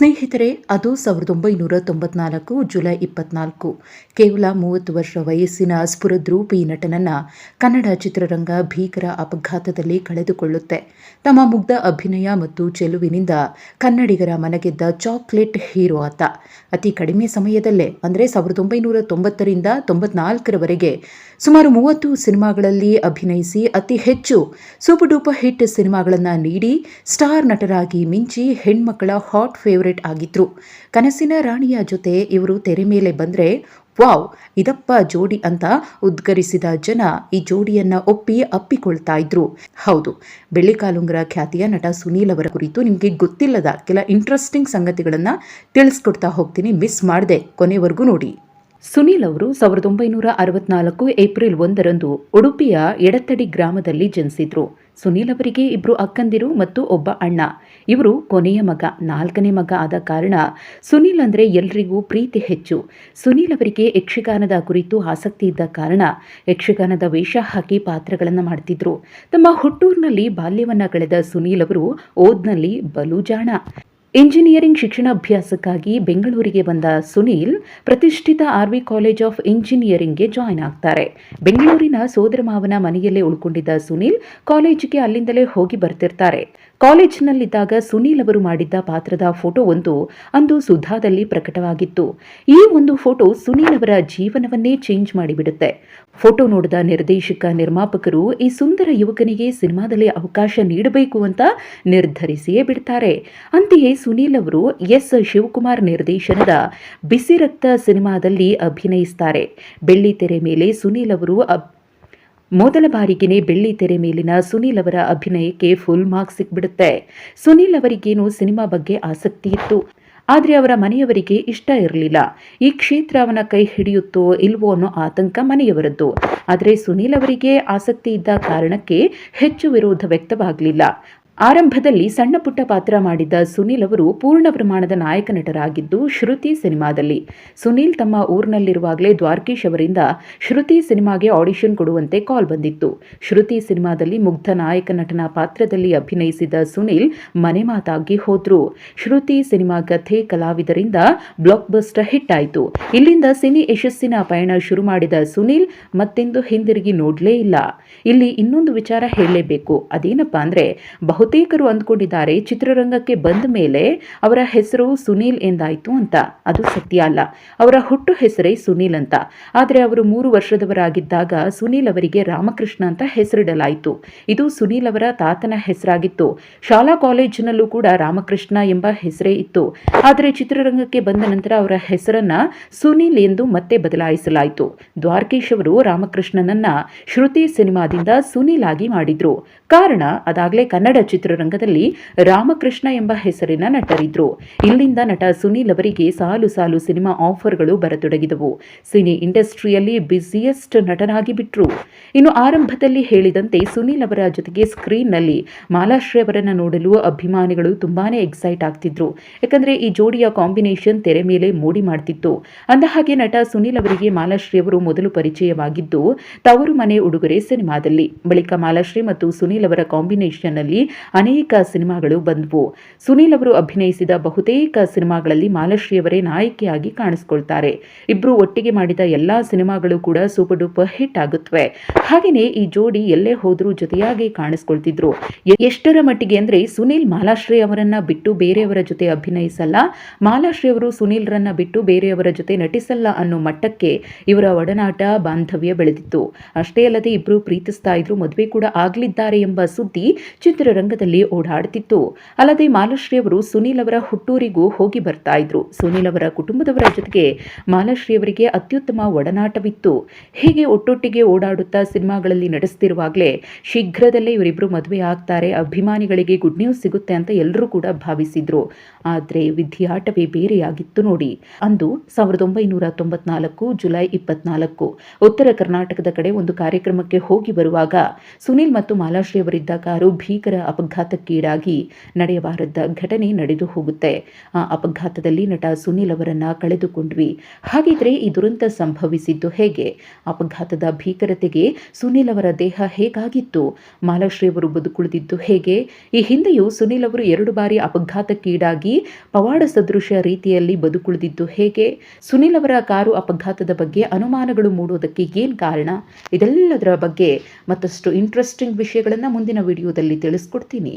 ಸ್ನೇಹಿತರೆ, ಅದು ಸಾವಿರದ ಒಂಬೈನೂರ ತೊಂಬತ್ನಾಲ್ಕು, ಜುಲೈ ಇಪ್ಪತ್ನಾಲ್ಕು. ಕೇವಲ ಮೂವತ್ತು ವರ್ಷ ವಯಸ್ಸಿನ ಸ್ಫುರದ್ರೂಪಿ ನಟನನ್ನ ಕನ್ನಡ ಚಿತ್ರರಂಗ ಭೀಕರ ಅಪಘಾತದಲ್ಲಿ ಕಳೆದುಕೊಳ್ಳುತ್ತೆ. ತಮ್ಮ ಮುಗ್ಧ ಅಭಿನಯ ಮತ್ತು ಚೆಲುವಿನಿಂದ ಕನ್ನಡಿಗರ ಮನಗೆದ್ದ ಚಾಕ್ಲೇಟ್ ಹೀರೋ ಆತ. ಅತಿ ಕಡಿಮೆ ಸಮಯದಲ್ಲೇ, ಅಂದರೆ ಸಾವಿರದ ಒಂಬೈನೂರ ತೊಂಬತ್ತರಿಂದ ತೊಂಬತ್ನಾಲ್ಕರವರೆಗೆ ಸುಮಾರು ಮೂವತ್ತು ಸಿನಿಮಾಗಳಲ್ಲಿ ಅಭಿನಯಿಸಿ ಅತಿ ಹೆಚ್ಚು ಸೂಪರ್ ಡೂಪರ್ ಹಿಟ್ ಸಿನಿಮಾಗಳನ್ನು ನೀಡಿ, ಸ್ಟಾರ್ ನಟರಾಗಿ ಮಿಂಚಿ ಹೆಣ್ಮಕ್ಕಳ ಹಾಟ್ ಫೇವರೇಟ್ ಆಗಿದ್ರು. ಕನಸಿನ ರಾಣಿಯ ಜೊತೆ ಇವರು ತೆರೆ ಮೇಲೆ ಬಂದರೆ, ವಾವ್, ಇದಪ್ಪ ಜೋಡಿ ಅಂತ ಉದ್ಗರಿಸಿದ ಜನ ಈ ಜೋಡಿಯನ್ನ ಒಪ್ಪಿ ಅಪ್ಪಿಕೊಳ್ತಾ ಇದ್ರು. ಹೌದು, ಬೆಳ್ಳಿಕಾಲುಂಗರ ಖ್ಯಾತಿಯ ನಟ ಸುನೀಲ್ ಅವರ ಕುರಿತು ನಿಮಗೆ ಗೊತ್ತಿಲ್ಲದ ಕೆಲ ಇಂಟ್ರೆಸ್ಟಿಂಗ್ ಸಂಗತಿಗಳನ್ನು ತಿಳಿಸ್ಕೊಡ್ತಾ ಹೋಗ್ತೀನಿ ಮಿಸ್ ಮಾಡದೆ ಕೊನೆವರೆಗೂ ನೋಡಿ. ಸುನೀಲ್ ಅವರು ಸಾವಿರದ ಒಂಬೈನೂರ ಅರವತ್ನಾಲ್ಕು ಏಪ್ರಿಲ್ ಒಂದರಂದು ಉಡುಪಿಯ ಎಡತಡಿ ಗ್ರಾಮದಲ್ಲಿ ಜನಿಸಿದ್ರು. ಸುನೀಲ್ ಅವರಿಗೆ ಇಬ್ಬರು ಅಕ್ಕಂದಿರು ಮತ್ತು ಒಬ್ಬ ಅಣ್ಣ. ಇವರು ಕೊನೆಯ ಮಗ, ನಾಲ್ಕನೇ ಮಗ ಆದ ಕಾರಣ ಸುನೀಲ್ ಅಂದರೆ ಎಲ್ರಿಗೂ ಪ್ರೀತಿ ಹೆಚ್ಚು. ಸುನೀಲ್ ಅವರಿಗೆ ಯಕ್ಷಗಾನದ ಕುರಿತು ಆಸಕ್ತಿ ಇದ್ದ ಕಾರಣ ಯಕ್ಷಗಾನದ ವೇಷ ಹಾಕಿ ಪಾತ್ರಗಳನ್ನು ಮಾಡ್ತಿದ್ರು. ತಮ್ಮ ಹುಟ್ಟೂರಿನಲ್ಲಿ ಬಾಲ್ಯವನ್ನು ಕಳೆದ ಸುನೀಲ್ ಅವರು ಓದ್ನಲ್ಲಿ ಬಲು ಜಾಣ ಇಂಜಿನಿಯರಿಂಗ್ ಶಿಕ್ಷಣಾಭ್ಯಾಸಕ್ಕಾಗಿ ಬೆಂಗಳೂರಿಗೆ ಬಂದ ಸುನೀಲ್ ಪ್ರತಿಷ್ಠಿತ ಆರ್ವಿ ಕಾಲೇಜ್ ಆಫ್ ಇಂಜಿನಿಯರಿಂಗ್ಗೆ ಜಾಯ್ನ್ ಆಗ್ತಾರೆ. ಬೆಂಗಳೂರಿನ ಸೋದರ ಮಾವನ ಮನೆಯಲ್ಲೇ ಉಳ್ಕೊಂಡಿದ್ದ ಸುನೀಲ್ ಕಾಲೇಜಿಗೆ ಅಲ್ಲಿಂದಲೇ ಹೋಗಿ ಬರ್ತಿರ್ತಾರೆ. ಕಾಲೇಜಿನಲ್ಲಿದ್ದಾಗ ಸುನೀಲ್ ಅವರು ಮಾಡಿದ್ದ ಪಾತ್ರದ ಫೋಟೋ ಒಂದು ಅಂದು ಸುಧಾದಲ್ಲಿ ಪ್ರಕಟವಾಗಿತ್ತು. ಈ ಒಂದು ಫೋಟೋ ಸುನೀಲ್ ಅವರ ಜೀವನವನ್ನೇ ಚೇಂಜ್ ಮಾಡಿಬಿಡುತ್ತೆ. ಫೋಟೋ ನೋಡಿದ ನಿರ್ದೇಶಕ, ನಿರ್ಮಾಪಕರು ಈ ಸುಂದರ ಯುವಕನಿಗೆ ಸಿನಿಮಾದಲ್ಲಿ ಅವಕಾಶ ನೀಡಬೇಕು ಅಂತ ನಿರ್ಧರಿಸಿಯೇ ಬಿಡ್ತಾರೆ. ಅಂತೆಯೇ ಸುನೀಲ್ ಅವರು ಎಸ್ ಶಿವಕುಮಾರ್ ನಿರ್ದೇಶನದ ಬಿಸಿ ರಕ್ತ ಸಿನಿಮಾದಲ್ಲಿ ಅಭಿನಯಿಸ್ತಾರೆ. ಬೆಳ್ಳಿ ತೆರೆ ಮೇಲೆ ಸುನೀಲ್ ಅವರು ಮೊದಲ ಬಾರಿಗೆನೇ ಬೆಳ್ಳಿ ತೆರೆ ಮೇಲಿನ ಸುನೀಲ್ ಅವರ ಅಭಿನಯಕ್ಕೆ ಫುಲ್ ಮಾರ್ಕ್ಸ್ ಸಿಕ್ಬಿಡುತ್ತೆ. ಸುನೀಲ್ ಅವರಿಗೇನು ಸಿನಿಮಾ ಬಗ್ಗೆ ಆಸಕ್ತಿ ಇತ್ತು? ಆದರೆ ಅವರ ಮನೆಯವರಿಗೆ ಇಷ್ಟ ಇರಲಿಲ್ಲ. ಈ ಕ್ಷೇತ್ರ ಅವನ ಕೈ ಹಿಡಿಯುತ್ತೋ ಇಲ್ವೋ ಅನ್ನೋ ಆತಂಕ ಮನೆಯವರದ್ದು. ಆದರೆ ಸುನೀಲ್ ಅವರಿಗೆ ಆಸಕ್ತಿ ಇದ್ದ ಕಾರಣಕ್ಕೆ ಹೆಚ್ಚು ವಿರೋಧ ವ್ಯಕ್ತವಾಗಲಿಲ್ಲ. ಆರಂಭದಲ್ಲಿ ಸಣ್ಣ ಪುಟ್ಟ ಪಾತ್ರ ಮಾಡಿದ್ದ ಸುನೀಲ್ ಅವರು ಪೂರ್ಣ ಪ್ರಮಾಣದ ನಾಯಕ ನಟರಾಗಿದ್ದು ಶ್ರುತಿ ಸಿನಿಮಾದಲ್ಲಿ. ಸುನೀಲ್ ತಮ್ಮ ಊರಿನಲ್ಲಿರುವಾಗಲೇ ದ್ವಾರಕೀಶ್ ಅವರಿಂದ ಶ್ರುತಿ ಸಿನಿಮಾಗೆ ಆಡಿಷನ್ ಕೊಡುವಂತೆ ಕಾಲ್ ಬಂದಿತ್ತು. ಶ್ರುತಿ ಸಿನಿಮಾದಲ್ಲಿ ಮುಗ್ಧ ನಾಯಕ ನಟನ ಪಾತ್ರದಲ್ಲಿ ಅಭಿನಯಿಸಿದ ಸುನೀಲ್ ಮನೆ ಮಾತಾಗಿ ಹೋದ್ರು. ಶ್ರುತಿ ಸಿನಿಮಾ ಕಥೆ ಕಲಾವಿದರಿಂದ ಬ್ಲಾಕ್ ಬಸ್ಟರ್ ಹಿಟ್ ಆಯಿತು. ಇಲ್ಲಿಂದ ಸಿನಿ ಯಶಸ್ಸಿನ ಪಯಣ ಶುರು ಮಾಡಿದ ಸುನೀಲ್ ಮತ್ತೆಂದು ಹಿಂದಿರುಗಿ ನೋಡಲೇ ಇಲ್ಲ. ಇಲ್ಲಿ ಇನ್ನೊಂದು ವಿಚಾರ ಹೇಳಲೇಬೇಕು. ಅದೇನಪ್ಪ ಅಂದ್ರೆ ಬಹು ಬಹುತೇಕರು ಅಂದ್ಕೊಂಡಿದ್ದಾರೆ. ಚಿತ್ರರಂಗಕ್ಕೆ ಬಂದ ಮೇಲೆ ಅವರ ಹೆಸರು ಸುನೀಲ್ ಎಂದಾಯಿತು ಅಂತ. ಅದು ಸತ್ಯ ಅಲ್ಲ. ಅವರ ಹುಟ್ಟು ಹೆಸರೇ ಸುನೀಲ್ ಅಂತ. ಆದರೆ ಅವರು ಮೂರು ವರ್ಷದವರಾಗಿದ್ದಾಗ ಸುನೀಲ್ ಅವರಿಗೆ ರಾಮಕೃಷ್ಣ ಅಂತ ಹೆಸರಿಡಲಾಯಿತು. ಇದು ಸುನೀಲ್ ಅವರ ತಾತನ ಹೆಸರಾಗಿತ್ತು. ಶಾಲಾ ಕಾಲೇಜಿನಲ್ಲೂ ಕೂಡ ರಾಮಕೃಷ್ಣ ಎಂಬ ಹೆಸರೇ ಇತ್ತು. ಆದರೆ ಚಿತ್ರರಂಗಕ್ಕೆ ಬಂದ ನಂತರ ಅವರ ಹೆಸರನ್ನ ಸುನೀಲ್ ಎಂದು ಮತ್ತೆ ಬದಲಾಯಿಸಲಾಯಿತು. ದ್ವಾರಕೀಶ್ ಅವರು ರಾಮಕೃಷ್ಣನನ್ನ ಶ್ರುತಿ ಸಿನಿಮಾದಿಂದ ಸುನೀಲ್ ಆಗಿ ಮಾಡಿದ್ರು. ಕಾರಣ ಅದಾಗಲೇ ಕನ್ನಡ ಚಿತ್ರರಂಗದಲ್ಲಿ ರಾಮಕೃಷ್ಣ ಎಂಬ ಹೆಸರಿನ ನಟರಿದ್ರು. ಇಲ್ಲಿಂದ ನಟ ಸುನೀಲ್ ಅವರಿಗೆ ಸಾಲು ಸಾಲು ಸಿನಿಮಾ ಆಫರ್ಗಳು ಬರತೊಡಗಿದವು. ಸಿನಿ ಇಂಡಸ್ಟ್ರಿಯಲ್ಲಿ ಬ್ಯುಸಿಯೆಸ್ಟ್ ನಟನಾಗಿ ಬಿಟ್ರು ಇನ್ನು ಆರಂಭದಲ್ಲಿ ಹೇಳಿದಂತೆ ಸುನೀಲ್ ಅವರ ಜೊತೆಗೆ ಸ್ಕ್ರೀನ್ನಲ್ಲಿ ಮಾಲಾಶ್ರೀ ಅವರನ್ನು ನೋಡಲು ಅಭಿಮಾನಿಗಳು ತುಂಬಾನೇ ಎಕ್ಸೈಟ್ ಆಗ್ತಿದ್ರು. ಯಾಕಂದ್ರೆ ಈ ಜೋಡಿಯ ಕಾಂಬಿನೇಷನ್ ತೆರೆ ಮೇಲೆ ಮೋಡಿ ಮಾಡ್ತಿತ್ತು. ಅಂದಹಾಗೆ ನಟ ಸುನೀಲ್ ಅವರಿಗೆ ಮಾಲಾಶ್ರೀ ಅವರು ಮೊದಲು ಪರಿಚಯವಾಗಿದ್ದು, ತವರು ಮನೆ ಉಡುಗೊರೆ ಸಿನಿಮಾದಲ್ಲಿ. ಬಳಿಕ ಮಾಲಾಶ್ರೀ ಮತ್ತು ಸುನೀಲ್ ಅವರ ಕಾಂಬಿನೇಷನ್ನಲ್ಲಿ ಅನೇಕ ಸಿನಿಮಾಗಳು ಬಂದವು. ಸುನೀಲ್ ಅವರು ಅಭಿನಯಿಸಿದ ಬಹುತೇಕ ಸಿನಿಮಾಗಳಲ್ಲಿ ಮಾಲಶ್ರೀಯವರೇ ನಾಯಕಿಯಾಗಿ ಕಾಣಿಸ್ಕೊಳ್ತಾರೆ. ಇಬ್ಬರು ಒಟ್ಟಿಗೆ ಮಾಡಿದ ಎಲ್ಲಾ ಸಿನಿಮಾಗಳು ಕೂಡ ಸೂಪರ್ ಡೂಪರ್ ಹಿಟ್ ಆಗುತ್ತವೆ. ಹಾಗೆಯೇ ಈ ಜೋಡಿ ಎಲ್ಲೇ ಹೋದರೂ ಜೊತೆಯಾಗಿ ಕಾಣಿಸ್ಕೊಳ್ತಿದ್ರು. ಎಷ್ಟರ ಮಟ್ಟಿಗೆ ಅಂದ್ರೆ ಸುನೀಲ್ ಮಾಲಾಶ್ರೀ ಅವರನ್ನ ಬಿಟ್ಟು ಬೇರೆಯವರ ಜೊತೆ ಅಭಿನಯಿಸಲ್ಲ, ಮಾಲಾಶ್ರೀ ಅವರು ಸುನೀಲ್ರನ್ನ ಬಿಟ್ಟು ಬೇರೆಯವರ ಜೊತೆ ನಟಿಸಲ್ಲ ಅನ್ನೋ ಮಟ್ಟಕ್ಕೆ ಇವರ ಒಡನಾಟ ಬಾಂಧವ್ಯ ಬೆಳೆದಿತ್ತು. ಅಷ್ಟೇ ಅಲ್ಲದೆ ಇಬ್ಬರು ಪ್ರೀತಿಸ್ತಾ ಇದ್ರು, ಮದುವೆ ಕೂಡ ಆಗಲಿದ್ದಾರೆ ಎಂಬ ಸುದ್ದಿ ಚಿತ್ರರಂಗದಲ್ಲಿ ಓಡಾಡುತ್ತಿತ್ತು. ಅಲ್ಲದೆ ಮಾಲಾಶ್ರೀ ಅವರು ಸುನೀಲ್ ಅವರ ಹುಟ್ಟೂರಿಗೂ ಹೋಗಿ ಬರ್ತಾ ಇದ್ರು. ಸುನೀಲ್ ಅವರ ಕುಟುಂಬದವರ ಜೊತೆಗೆ ಮಾಲಾಶ್ರೀ ಅವರಿಗೆ ಅತ್ಯುತ್ತಮ ಒಡನಾಟವಿತ್ತು. ಹೀಗೆ ಒಟ್ಟೊಟ್ಟಿಗೆ ಓಡಾಡುತ್ತಾ ಸಿನಿಮಾಗಳಲ್ಲಿ ನಡೆಸ್ತಿರುವಾಗಲೇ ಶೀಘ್ರದಲ್ಲೇ ಇವರಿಬ್ಬರು ಮದುವೆ ಆಗ್ತಾರೆ. ಅಭಿಮಾನಿಗಳಿಗೆ ಗುಡ್ ನ್ಯೂಸ್ ಸಿಗುತ್ತೆ ಅಂತ ಎಲ್ಲರೂ ಕೂಡ ಭಾವಿಸಿದ್ರು. ಆದರೆ ವಿಧಿಯಾಟವೇ ಬೇರೆಯಾಗಿತ್ತು ನೋಡಿ. ಅಂದು ಸಾವಿರದ ಒಂಬೈನೂರ ತೊಂಬತ್ನಾಲ್ಕು ಜುಲೈ ಇಪ್ಪತ್ನಾಲ್ಕು ಉತ್ತರ ಕರ್ನಾಟಕದ ಕಡೆ ಒಂದು ಕಾರ್ಯಕ್ರಮಕ್ಕೆ ಹೋಗಿ ಬರುವಾಗ ಸುನೀಲ್ ಮತ್ತು ಮಾಲಾಶ್ರೀ ಅವರಿದ್ದ ಕಾರು ಭೀಕರ ಅಪಘಾತಕ್ಕೀಡಾಗಿ ನಡೆಯಬಾರದ ಘಟನೆ ನಡೆದು ಹೋಗುತ್ತೆ. ಆ ಅಪಘಾತದಲ್ಲಿ ನಟ ಸುನಿಲ್ ಅವರನ್ನ ಕಳೆದುಕೊಂಡ್ವಿ. ಹಾಗಿದ್ರೆ ಈ ದುರಂತ ಸಂಭವಿಸಿದ್ದು ಹೇಗೆ? ಅಪಘಾತದ ಭೀಕರತೆಗೆ ಸುನಿಲ್ ಅವರ ದೇಹ ಹೇಗಾಗಿತ್ತು? ಮಾಲಾಶ್ರೀ ಅವರು ಬದುಕುಳಿದಿದ್ದು ಹೇಗೆ? ಈ ಹಿಂದೆಯೂ ಸುನಿಲ್ ಅವರು ಎರಡು ಬಾರಿ ಅಪಘಾತಕ್ಕೀಡಾಗಿ ಪವಾಡ ಸದೃಶ ರೀತಿಯಲ್ಲಿ ಬದುಕುಳಿದಿದ್ದು ಹೇಗೆ? ಸುನಿಲ್ ಅವರ ಕಾರು ಅಪಘಾತದ ಬಗ್ಗೆ ಅನುಮಾನಗಳು ಮೂಡುವುದಕ್ಕೆ ಏನು ಕಾರಣ? ಇದೆಲ್ಲದರ ಬಗ್ಗೆ ಮತ್ತಷ್ಟು ಇಂಟ್ರೆಸ್ಟಿಂಗ್ ವಿಷಯಗಳನ್ನು ಮುಂದಿನ ವಿಡಿಯೋದಲ್ಲಿ ತಿಳಿಸ್ಕೊಡ್ತೀನಿ. তিনি